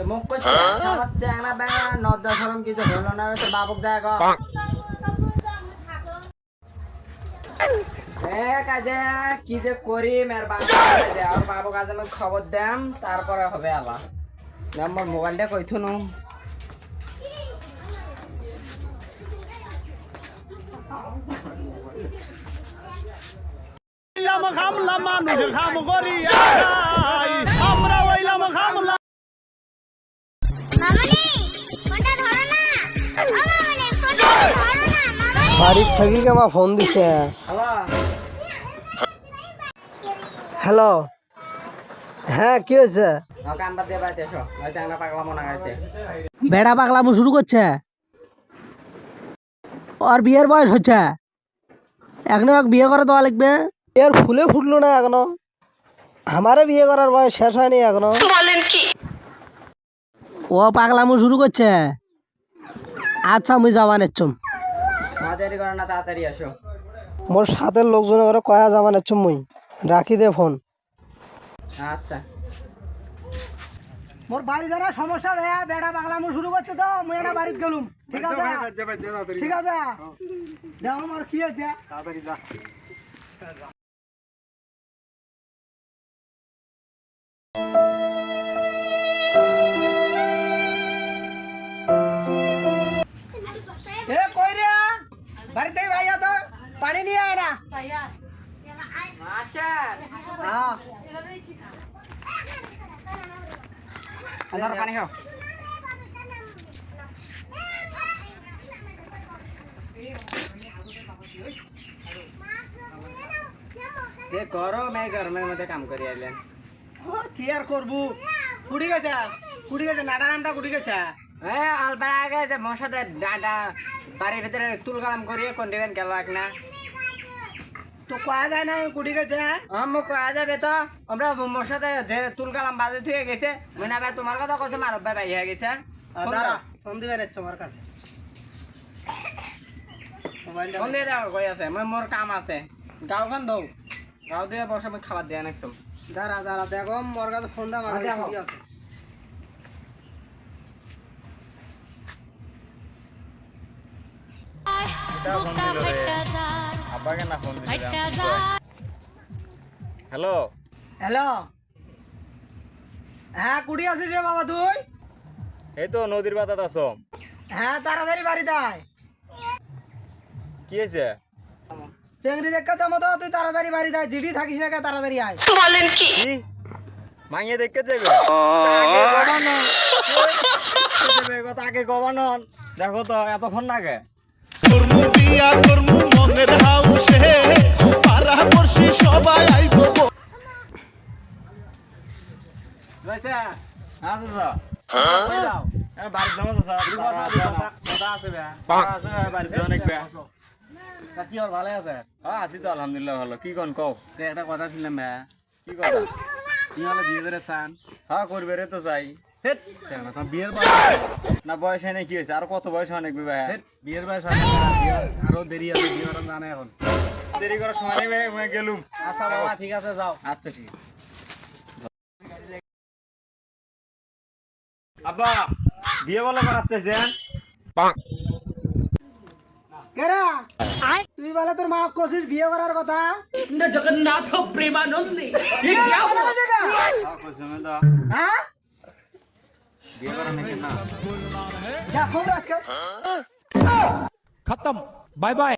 তো মুখ কইছ আমার চ্যাংরা ব্যাংরা নদ্দা সরম কিছু হলো না তো বাবুক দেখ কাজে, কি যে করি মের আর বাবু কাজে আমি খবর দেম, তারপরে হবে আলা আমার মোবাইলটা কইথু নু মানুষ খাম করি বাড়ির থেকে কেমন ফোন দিছে? হ্যালো। হ্যাঁ কি হয়েছে? আমরা বেড়া পাগলামো শুরু করছে। ওর বিয়ের বয়স হচ্ছে। এখনও এক বিয়ে করে দেওয়া লাগবে। এর ফুলে ফুটলো না এখনও। আমারে বিয়ে করার বয়স শেষ হয়নি এখনও। ও পাগলামো শুরু করছে আচ্ছা মুই যাবানের চুম মা দেরি করো না তাড়াতাড়ি আসো মোর সাথের লোকজনের করে কয়া যাবানের চুম মুই রাখি দে ফোন আচ্ছা মোর বাড়ি দ্বারা সমস্যা দেয়া বেড়া পাগলামো শুরু করছে তো মুই এটা বাড়িতে গেলুম ঠিক আছে ঠিক আছে দেখো আমার কি হয়েছে এ বাড়ি থেকে ভাইয়া তো পানি নিয়ে আয় না আচ্ছা হ্যাঁ ধরো পানি খাও যে গরম এই গরমের মধ্যে কাম করি আইলেন ও, কি আর করব কুড়ি গেছে কুড়ি গেছে নাডা নামটা আলবার আগে যে মশাদের ডাটা বাড়ির ভিতরে করিয়ে কোন দিবেন গেল এক না। তো কয়া যায় না কুড়ি গেছে? আমি কয়া যাবে তো। আমরা মশাতে বাজে থুয়ে গেছে মনে ভাই তোমার কথা কছে মার ভাই ভাই হয়ে গেছে। ফোন দাঁড়া ফোন দিবে রে তোমার কাছে? ফোন দিয়ে দাও কই আছে মই মোর কাম আছে। গাঁওখান দৌ। গাঁও দিয়ে বসে আমি খাবার দিয়ে দাঁড়া দাঁড়া দেখো মোর কাছে ফোন দাম আছে এটা ফোন দিল রে আব্বাকে না ফোন হ্যালো। হ্যালো। হ্যাঁ কুড়ি আছিস রে বাবা তুই? এই তো নদীর পাতাত আছো। হ্যাঁ তাড়াতাড়ি বাড়িতে আয়। কি হয়েছে? চেংড়ি দেখা যাব তো তুই তাড়াতাড়ি বাড়িতে আয়। জিডি থাকিস না কে তাড়াতাড়ি আয়। বলেন কি? মাইয়ে দেখতে যাবে তাকে কবানন দেখো তো এতক্ষণ লাগে করমু বিয়া করমু মনের হাউসে পাড়া পড়শি সবাই আইব রয়েছে? যাও? বাড়ির জমা আছে বাড়ির কি আর ভালো আছে? আছি তো আলহামদুলিল্লাহ ভালো। কি কন কও? তো একটা কথা শুনলাম কি কথা বিয়ে করে চান? হ্যাঁ করবে রে তো চাই। হেট। চ্যাংরা, তোমার বিয়ের বয়স না বয়স হয় না কি হয়েছে? আর কত বয়স অনেক বিবাহ? হেট, বিয়ের বয়স হয় আরও দেরি আছে বিয়ে জানে এখন। দেরি করার সময় নেই গেলুম। আচ্ছা বাবা ঠিক আছে যাও। আচ্ছা ঠিক আব্বা বিয়ে বলে করার চাইছেন কেরা? তুই বলে তোর মা বিয়ে করার কথা? হ্যাঁ, কইছে হ্যাঁ? বিয়ে করা নাকি না? হ্যাঁ? খতম। Bye bye.